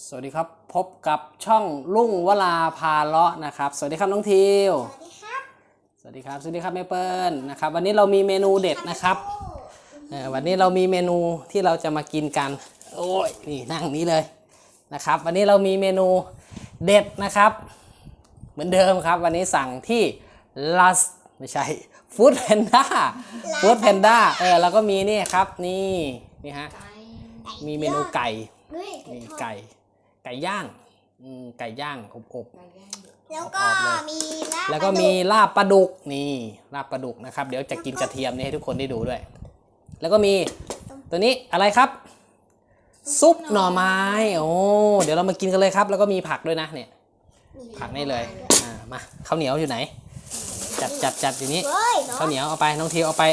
สวัสดีครับ พบกับช่องลุ่งวลาพาเลาะนะครับ สวัสดีครับน้องทิว สวัสดีครับ สวัสดีครับ สวัสดีครับแม่เปิ้ลนะครับ วันนี้เรามีเมนูเด็ดนะครับเอ่อวันนี้เรามีเมนูที่เราจะมากินกัน โอ้ยนี่นั่งนี้เลยนะครับ วันนี้เรามีเมนูเด็ดนะครับ เหมือนเดิมครับ วันนี้สั่งที่ลัสไม่ใช่ฟู้ดแพนด้าฟู้ดแพนด้าเออแล้วก็มีนี่ครับนี่นี่ฮะมีเมนูไก่เฮ้ยนี่ไก่ไก่ ย่างอืมไก่ย่างอบแล้วก็ออกเลยมีลาบๆแล้วก็มีลาบปลาดุกนี่ลาบปลาดุกนะครับ เดี๋ยวจะกินกระเทียมนี่ให้ทุกคนได้ดูด้วย แล้วก็มีตัวนี้อะไรครับ ซุปหน่อไม้โอ้เดี๋ยวเรามากินกันเลยครับ แล้วก็มีผักด้วยนะเนี่ย ผักนี่เลยอ่ามาข้าวเหนียวอยู่ไหน จัดจัดจัดอย่างนี้เฮ้ยเนาะข้าวเหนียวเอาไปน้องทีเอาไป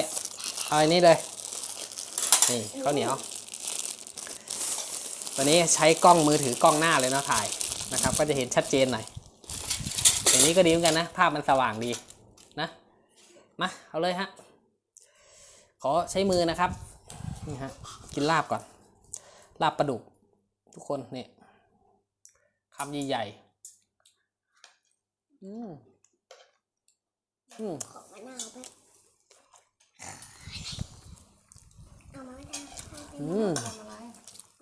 เอาอันนี้เลยนี่ข้าวเหนียว วันนี้ใช้กล้องมือถือกล้องหน้าเลยเนาะถ่ายนะครับ ก็จะเห็นชัดเจนหน่อยอย่างนี้ก็ดีเหมือนกันนะ ภาพมันสว่างดีนะมาเอาเลยฮะขอใช้มือนะครับนี่ฮะกินลาบก่อน ลาบปลาดุก ทุกคนเนี่ยคำใหญ่ๆอืมอืมขอมะนาวไปเอามะนาวอืม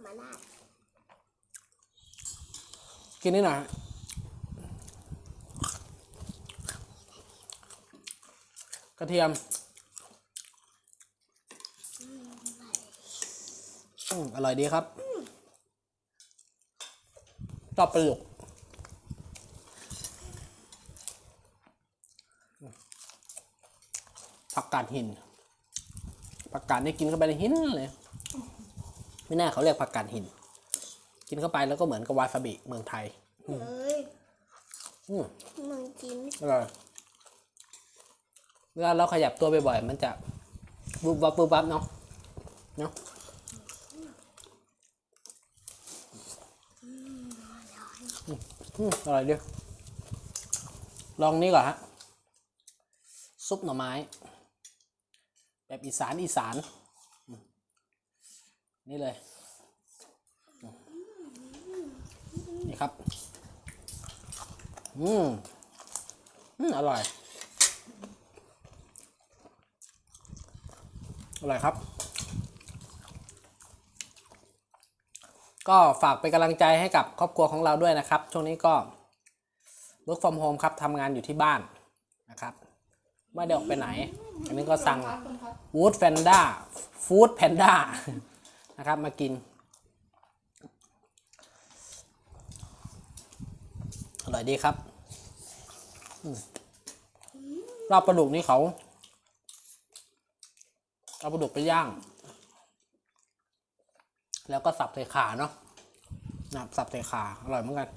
มะนาว กินนิดหน่อยกระเทียมอืมอร่อยดีครับชอบปลาดุกผักกาดหิน ผักกาดนี่กินเข้าไปในหินเลย ไม่น่าเขาเรียกผักกาดหิน กินเข้าไปแล้วก็เหมือนกับวาซาบิเมืองไทย เฮ้ยอืมมึงกินอร่อยเวลาเราขยับตัวบ่อยๆมันจะบุบบับบุบบับเนาะเนาะอืมอร่อยดีลองนี้ก่อนฮะ ซุปหน่อไม้ แบบอีสานอีสานอืมนี่เลย นี่ครับ อืมอืมอร่อย อร่อยครับ ก็ฝากเป็นกำลังใจให้กับครอบครัวของเราด้วยนะครับ ช่วงนี้ก็ work from home ครับทำงานอยู่ที่บ้านนะครับ ไม่ได้ออกไปไหน อันนี้ก็สั่ง Food Panda Food Panda นะครับ มากิน อร่อยดีครับลาบปลาดุกนี่เขาเอาปลาดุกไปย่าง แล้วก็สับใส่ขาเนาะนะครับสับใส่ขา อร่อยเหมือนกัน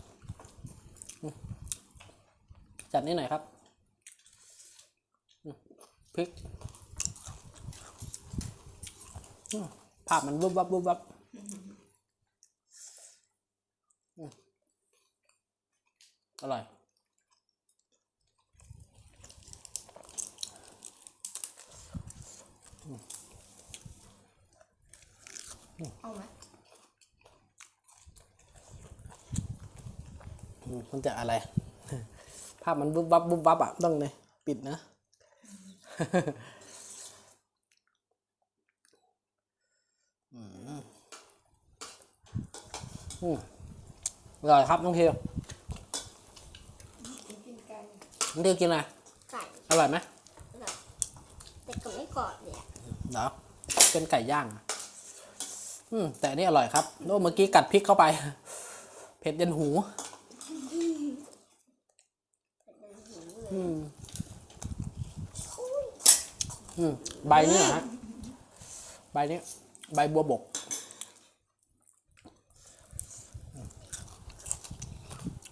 จัดนี่หน่อยครับพริก ภาพมันวุบวับวุบวับอืมอร่อย เอาไหม อื มมันจะอะไร ภาพมันบุบวับบุบวับอะต้องเลยปิดนะ อืมอืมอร่อยครับน้องเทียวกินกินกันน้องเทียวกินอะไรไก่อร่อยไหมแต่ก็ไม่กรอบเลยอะเหรอเป็นไก่ย่างอะอืมแต่อันนี่อร่อยครับโอ้เมื่อกี้กัดพริกเข้าไป เผ็ดยันหู อืมอืมใบนี้เหรอฮะใบนี้ ใบบัวบก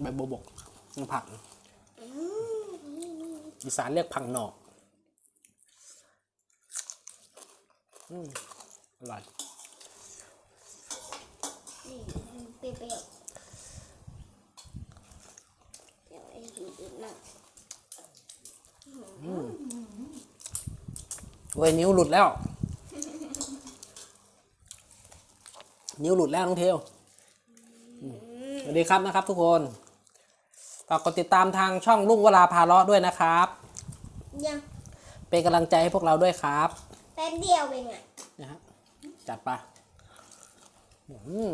ใบบัวบกผักอีสานเรียกผังหนอกอร่อยเปรี้ยวไอ้หินอื่นน่ะ เว้ยนิ้วหลุดแล้ว นิ้วหลุดแล้วน้องเทลอืมสวัสดีครับนะครับ ทุกคนฝากกดติดตามทางช่องลุงวราพาเลาะด้วยนะครับ ยังเป็นกำลังใจให้พวกเราด้วยครับแป๊บเดียวเองอะนะฮะจัดไปอืม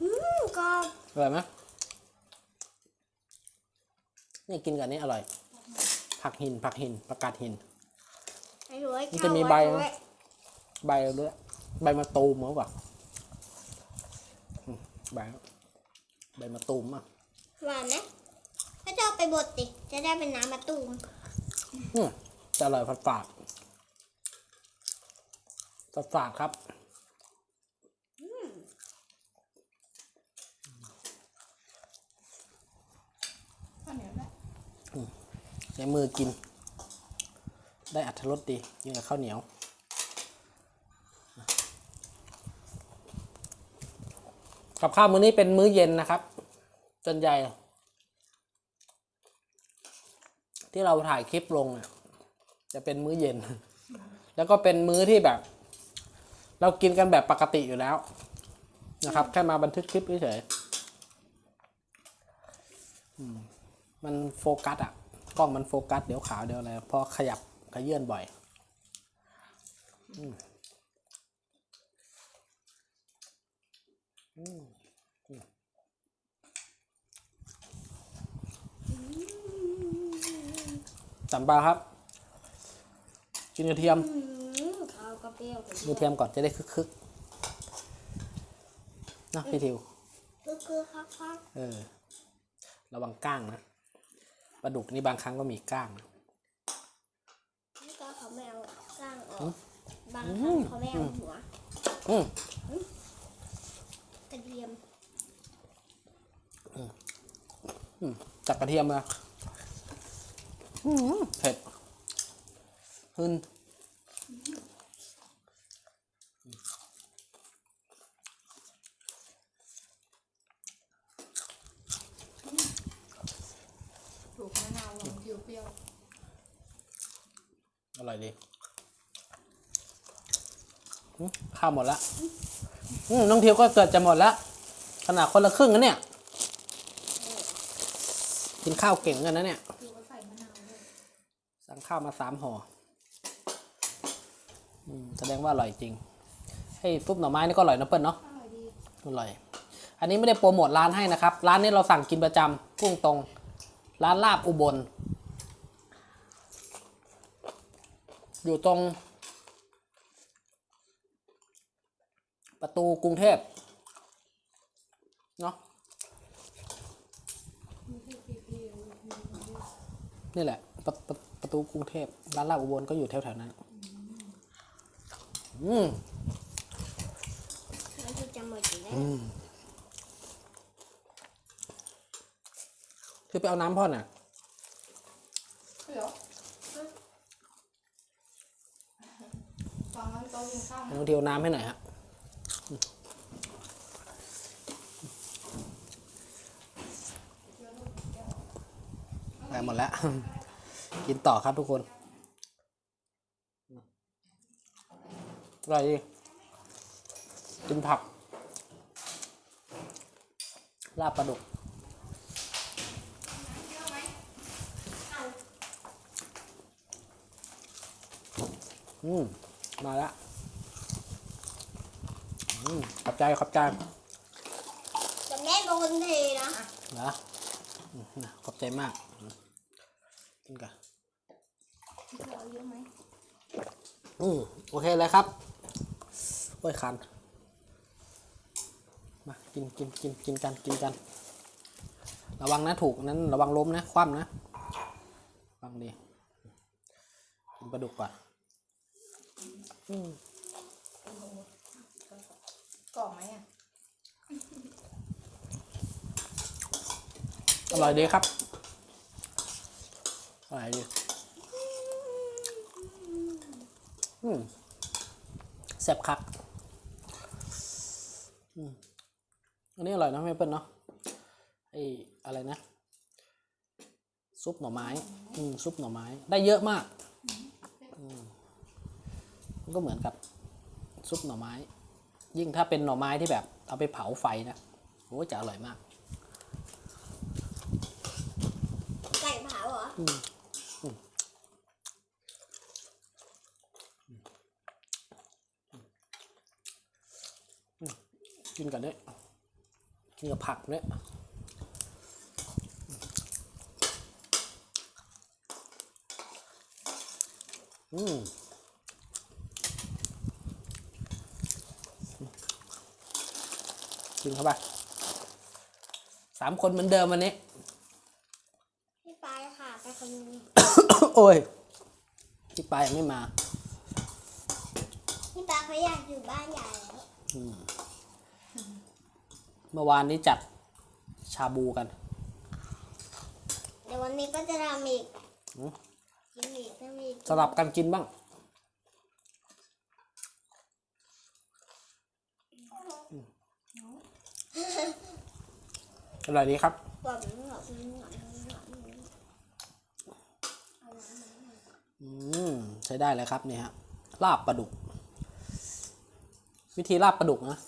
อืมกรอบอร่อยไหมนี่กินกับอันนี้อร่อย ผักหินผักหินประกาศหินไอ้รวยมันจะมีใบเข้าไหมไว้ใบด้วยใบมะตูมมั้งวะอืมใบใบมะตูมอะหวานไหมถ้าจะเอาไปบดติจะได้เป็นน้ำมะตูมอืมจะอร่อยฝาดฝาดฝาดฝาดครับ ข้าวเหนียวด้วยใช้มือกิน ได้อัตรสดีกินกับข้าวเหนียวกับข้าวมื้อนี้เป็นมื้อเย็นนะครับจนใหญ่ที่เราถ่ายคลิปลงเนี่ยจะเป็นมื้อเย็น แล้วก็เป็นมื้อที่แบบ เรากินกันแบบปกติอยู่แล้ว นะครับ แค่มาบันทึกคลิปเฉยๆมมันโฟกัสอะ กล้องมันโฟกัสเดี๋ยวขาวเดี๋ยวอะไรพอขยับขยื่นบ่อยอืมอืมอืมจำปาครับ กินกระเทียมอืมข้ากระเปรี้ยวกระเทียมก่อนจะได้คึกๆนะพี่ทิวคือคือคักคักเออ ระวังก้างนะ ปลาดุกนี่บางครั้งก็มีก้างนะนี่ก็เขาไม่เอากล้างออกบางครั้งเขาไม่เอาหัวอืมกระเทียมจับกระเทียมมาอืมเผ็ดขึ้น ถูกมะนาวลงเปรี้ยว อร่อยดีอืม ข้าวหมดละอืมน้องทิวก็เกิดจะหมดละขนาดคนละครึ่งนะเนี่ย กินข้าวเก่งกันนะเนี่ยๆคือก็ใส่มะนาวด้วยสั่งข้าวมาสามห่ออืมแสดงว่าอร่อยจริงไอ้ซุปหน่อไม้นี่ก็อร่อยนะเปิ้ลเนาะ อร่อยดีอร่อย อันนี้ไม่ได้โปรโมทร้านให้นะครับ ร้านนี้เราสั่งกินประจำพุ่งตรง ร้านลาบอุบล อยู่ตรง ประตูกรุงเทพเนาะนี่แหละประประประตูกรุงเทพร้านลาบอุบลก็อยู่แถวๆนั้นอืมแล้วที่จะหมดอยู่แล้วอืมคือไปเอาน้ำพ่อน่ะเดี๋ยวฟังแล้วโต๊ะกินข้าวน้องเทียวน้ำให้หน่อยฮะ ไปหมดแล้ว กินต่อครับทุกคนอร่อยดีกินผัก ลาบปลาดุกอืม มาแล้ว ขอบใจขอบใจจะแม่โดนเทนะนะอืมนะขอบใจมากอืมกินกันเราเยอะไหมอืมโอเคเลยครับโอ้ยคันมากินกินกินกินกันกินกัน ระวังนะถูกนั้นระวังล้มนะ คว่ำนะระวังดีกินปลาดุกก่อนอืม กรอบไหมอะ อ ร่อยดีครับอร่อยดีอืมแซ่บคักอันนี้อร่อยนะไม่เปิ้ลเนาะไอ้อะไรนะ ซุปหน่อไม้ อืมซุปหน่อไม้ ได้เยอะมากมันก็เหมือนกับซุปหน่อไม้ ยิ่งถ้าเป็นหน่อไม้ที่แบบ เอาไปเผาไฟนะโอ้จะอร่อยมาก ไก่เผาเหรอ กินกับเนี่ยกินกับผักเนี่ยอืมกินเข้าไปสามคนเหมือนเดิมวันนี้ พี่ปลายค่ะไปคนนึง โอ้ยพี่ปายยังไม่มา พี่ปลายเขาอยากอยู่บ้านใหญ่แล้วเมื่อวานนี้จัดชาบูกัน เดี๋ยววันนี้ก็จะทำอีกอืม กินอีกทำอีกสลับกันกินบ้าง อร่อยดีครับกว่ามันหอมหอมห อืมใช้ได้เลยครับเนี่ยฮะลาบปลาดุก วิธีลาบปลาดุกนะ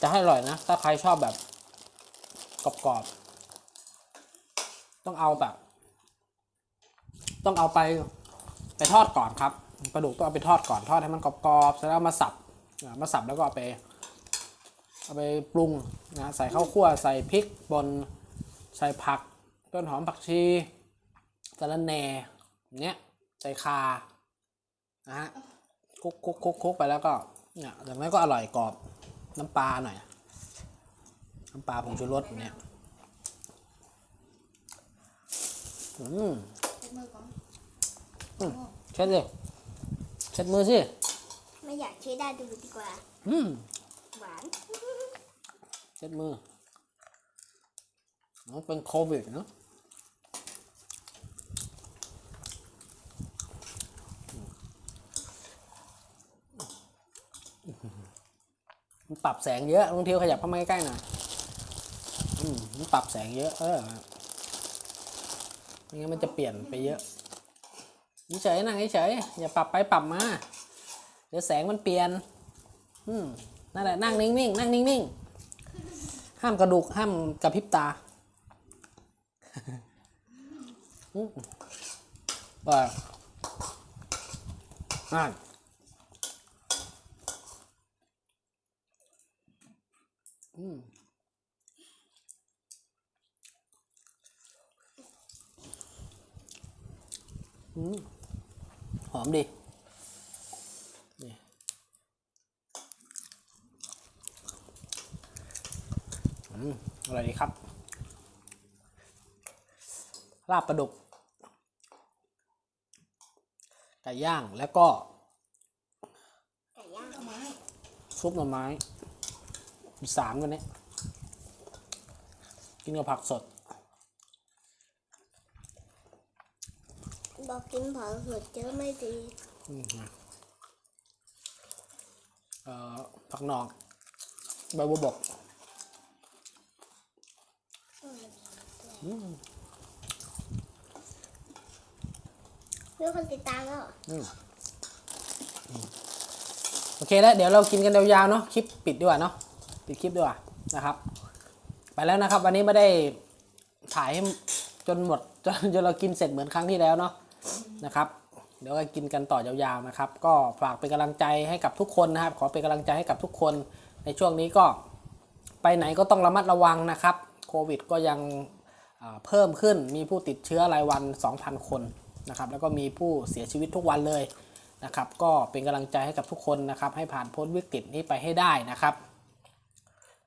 จะให้อร่อยนะ ถ้าใครชอบแบบกรอบๆต้องเอาแบบ ต้องเอาไปไปทอดก่อนครับปลาดุกต้องเอาไปทอดก่อนทอดให้มันกรอบๆเสร็จแล้วมาสับมาสับแล้วก็เอาไปเอาไปปรุงนะใส่ข้าวคั่วใส่พริกบนใส่ผักต้นหอมผักชี สะระแหน่อย่างเนี้ยใส่คานะฮะคลุกคลุกคลุกคลุกไปแล้วก็เนี่ยอย่างนั้นก็อร่อยกรอบน้ำปลาหน่อย น้ำปลาผงชูรสอย่างเนี่ยอืมเช็ดมือก่อนเช็ดเลยเช็ดมือสิ ไม่อยากช่วยได้ดูดีกว่า อืมหวานเช็ดมือน้องเปรับแสงเยอะลุงเทียวขยับเข้ามาใกล้ๆหน่อยอืมมันปรับแสงเยอะ เออไม่งั้นมันจะเปลี่ยนไปเยอะเฉยๆนั่งเฉยๆอย่าปรับไปปรับมา เดี๋ยวแสงมันเปลี่ยน อืมนั่นแหละนั่งนิ่งๆนั่งนิ่งๆห้ามกระดูกห้ามกระพริบตาอืมว่าน อืมอืมหอมดีนี่อืมอร่อยดีครับ ลาบปลาดุก ไก่ย่างแล้วก็ ไก่ย่างเอาไม้ซุปหน่อไม้ มีสามกันเนี้ยกินกับผักสด บอกกินผักสดเจอไม่ดีอืมนะเอ่อผักหนอกใบบัวบกอืมมีคนติดตามแล้วเหรออืมอืมโอเคแล้วเดี๋ยวเรากินกันยาวๆเนาะคลิปปิดดีกว่าเนาะ ปิดคลิปดีกว่านะครับ ไปแล้วนะครับ วันนี้ไม่ได้ถ่ายให้จนหมดจนจนเรากินเสร็จเหมือนครั้งที่แล้วเนาะนะครับ เดี๋ยวก็กินกันต่อยาวๆนะครับ ก็ฝากเป็นกำลังใจให้กับทุกคนนะครับ ขอเป็นกำลังใจให้กับทุกคนในช่วงนี้ก็ไปไหนก็ต้องระมัดระวังนะครับโควิดก็ยังเพิ่มขึ้นมีผู้ติดเชื้อรายวัน 2,000 คนนะครับ แล้วก็มีผู้เสียชีวิตทุกวันเลยนะครับ ก็เป็นกำลังใจให้กับทุกคนนะครับ ให้ผ่านพ้นวิกฤตนี้ไปให้ได้นะครับ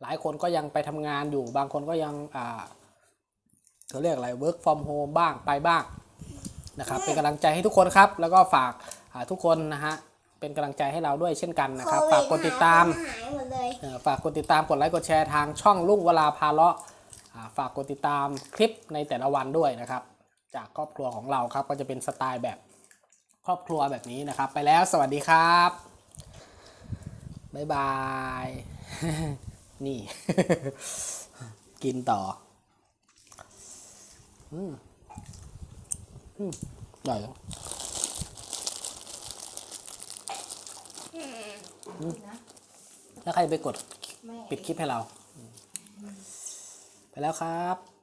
หลายคนก็ยังไปทำงานอยู่ บางคนก็ยังอ่าเขาเรียกอะไร work from home บ้างไปบ้างนะครับเป็นกำลังใจให้ทุกคนครับ แล้วก็ฝากอ่าทุกคนนะฮะเป็นกำลังใจให้เราด้วยเช่นกันนะครับ ฝากกดติดตามหายหมดเลยเอ่อฝากกดติดตามกดไลค์กดแชร์ทางช่องลุงเวลาพาเลาะอ่าฝากกดติดตามคลิปในแต่ละวันด้วยนะครับ จากครอบครัวของเราครับก็จะเป็นสไตล์แบบครอบครัวแบบนี้นะครับ ไปแล้วสวัสดีครับบ๊ายบาย นี่ กินต่ออืมอืมอร่อยจังกินนะแล้วใครจะไปกดแม่ปิดคลิปให้เรา ไปแล้วครับ